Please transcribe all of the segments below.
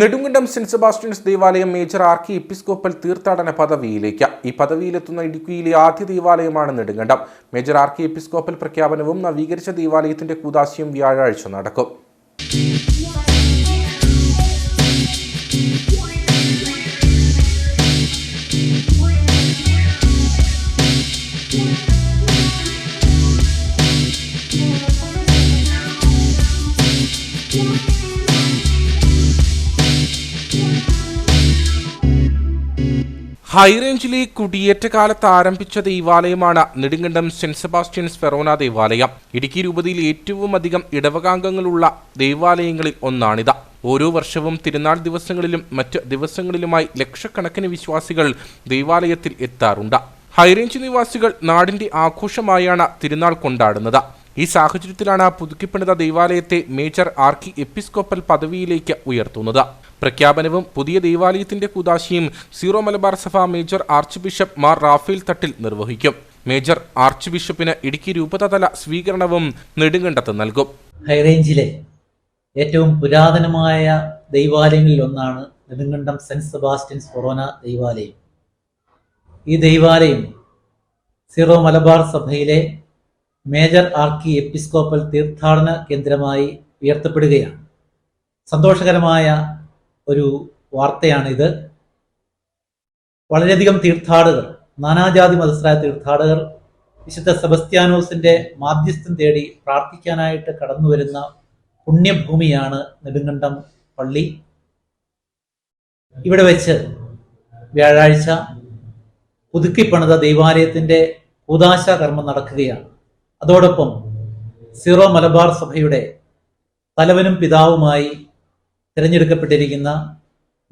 Nedumkandam saint Sebastian's ദേവാലയം major archiepiscopal തീർത്ഥാടന പദവിയിലേക്ക്. ഈ പദവിയിലെത്തുന്ന ഇടുക്കിയിലെ ആദ്യ ദേവാലയമാണ് നെടുങ്കണ്ടം. മേജർ ആർക്കി എപ്പിസ്കോപ്പൽ പ്രഖ്യാപനവും നവീകരിച്ച ദേവാലയത്തിന്റെ കൂതാശിയും വ്യാഴാഴ്ച നടക്കും. ഹൈറേഞ്ചിലെ കുടിയേറ്റ കാലത്ത് ആരംഭിച്ച ദേവാലയമാണ് നെടുങ്കണ്ടം സെന്റ് സെബാസ്റ്റ്യൻസ് ഫെറോന ദേവാലയം. ഇടുക്കി രൂപതയിൽ ഏറ്റവും അധികം ഇടവകാംഗങ്ങളുള്ള ദേവാലയങ്ങളിൽ ഒന്നാണിത്. ഓരോ വർഷവും തിരുനാൾ ദിവസങ്ങളിലും മറ്റ് ദിവസങ്ങളിലുമായി ലക്ഷക്കണക്കിന് വിശ്വാസികൾ ദേവാലയത്തിൽ എത്താറുണ്ട്. ഹൈറേഞ്ച് നിവാസികൾ നാടിന്റെ ആഘോഷമായാണ് തിരുനാൾ കൊണ്ടാടുന്നത്. ഈ സാഹചര്യത്തിലാണ് പുതുക്കിപ്പണിത ദേവാലയത്തെ മേജർ ആർക്കി എപ്പിസ്കോപ്പൽ പദവിയിലേക്ക് ഉയർത്തുന്നത്. പ്രഖ്യാപനവും പുതിയ ദേവാലയത്തിന്റെ കൂതാശിയും സീറോ മലബാർ സഭ major archbishop Mar Rafale Thattil നിർവഹിക്കും. മേജർ ആർച്ച് ബിഷപ്പിന് ഇടുക്കി രൂപതതല സ്വീകരണവും നെടുങ്കണ്ടത്ത് നൽകും. ഹൈറേഞ്ചിലെ ഏറ്റവും പുരാതനമായ ദൈവാലയങ്ങളിൽ ഒന്നാണ് നെടുങ്കണ്ടം സെന്റ് സെബാസ്റ്റ്യൻസ് ഫൊറോന ദൈവാലയം. ഈ ദൈവാലയം സീറോ മലബാർ സഭയിലെ മേജർ ആർക്കി എപ്പിസ്കോപ്പൽ തീർത്ഥാടന കേന്ദ്രമായി ഉയർത്തപ്പെടുകയാണ്. സന്തോഷകരമായ ഒരു വാർത്തയാണിത്. വളരെയധികം തീർത്ഥാടകർ നാനാജാതി മതസ്ഥരായ തീർത്ഥാടകർ വിശുദ്ധ സെബസ്ത്യാനോസിന്റെ മാധ്യസ്ഥം തേടി പ്രാർത്ഥിക്കാനായിട്ട് കടന്നു വരുന്ന പുണ്യഭൂമിയാണ് നെടുങ്കണ്ടം പള്ളി. ഇവിടെ വെച്ച് വ്യാഴാഴ്ച പുതുക്കിപ്പണിത ദൈവാലയത്തിന്റെ ഉദാശ കർമ്മം നടക്കുകയാണ്. അതോടൊപ്പം സിറോ മലബാർ സഭയുടെ തലവനും പിതാവുമായി തിരഞ്ഞെടുക്കപ്പെട്ടിരിക്കുന്ന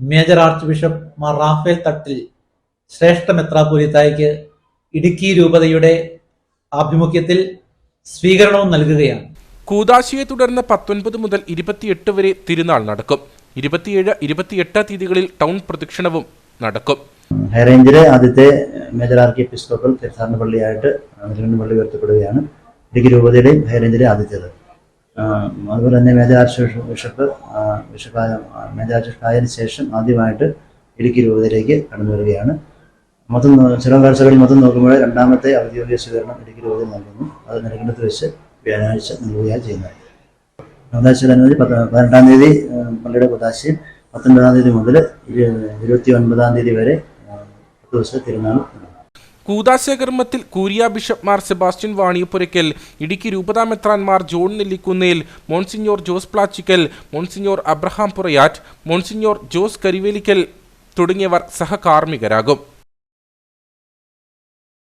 major archbishop Mar Rafale Thattil ശ്രേഷ്ഠ മെത്രാപൊലിത്തായ്ക്ക് ഇടുക്കി രൂപതയുടെ ആഭിമുഖ്യത്തിൽ സ്വീകരണവും നൽകുകയാണ്. കൂതാശിയെ തുടർന്ന് പത്തൊൻപത് മുതൽ ഇരുപത്തിയെട്ട് വരെ തിരുനാൾ നടക്കും. ഇരുപത്തിയേഴ് ഇരുപത്തിയെട്ട് തീയതികളിൽ ടൗൺ പ്രദക്ഷിണവും നടക്കും. ഹൈറേഞ്ചിലെ ആദ്യത്തെ മേജർ ആർക്കി എപ്പിസ്കോപ്പൽ തീർത്ഥാടന പള്ളിയായിട്ട് പള്ളി ഉയർത്തപ്പെടുകയാണ്. ഇടുക്കി രൂപതയുടെയും ഹൈറേഞ്ചിലെ ആദ്യത്തേത്. അതുപോലെ തന്നെ മേജർ ആർച്ച് ബിഷപ്പ് ബിഷപ്പ് മേധാർച്ചായതിനു ബിഷപ്പായ ആ, മേജർ ആർച്ച് ബിഷപ്പ് ആയതിനു ശേഷം ആദ്യമായിട്ട് ഇടുക്കി രൂപതയിലേക്ക് കടന്നു വരികയാണ്. മൊത്തം ചില കാഴ്ചകളിൽ മൊത്തം നോക്കുമ്പോൾ രണ്ടാമത്തെ ഔദ്യോഗിക സ്വീകരണം ഇടുക്കി രൂപതയിൽ നൽകുന്നു. അത് നെടുങ്കണ്ടത്ത് വെച്ച് വ്യാഴാഴ്ച നൽകുകയാണ് ചെയ്യുന്നത്. നവദാശനുമതി പതിനെട്ടാം തീയതി പള്ളിയുടെ കുതാശയും പത്തൊൻപതാം തീയതി മുതൽ ഇരുപത്തി ഒൻപതാം തീയതി വരെ പത്ത് ദിവസത്തെ തിരുനാൾ നടക്കും. കൂതാശകർമ്മത്തിൽ കൂരിയ ബിഷപ്പ്മാർ സെബാസ്റ്റ്യൻ വാണിയപ്പുരയ്ക്കൽ ഇടുക്കി രൂപതാ മെത്രാൻമാർ John Nellikunnel monsignor Jose Plachickal monsignor Abraham Purayatt monsignor Jose Karivelickal തുടങ്ങിയവർ സഹകാർമ്മികരാകും.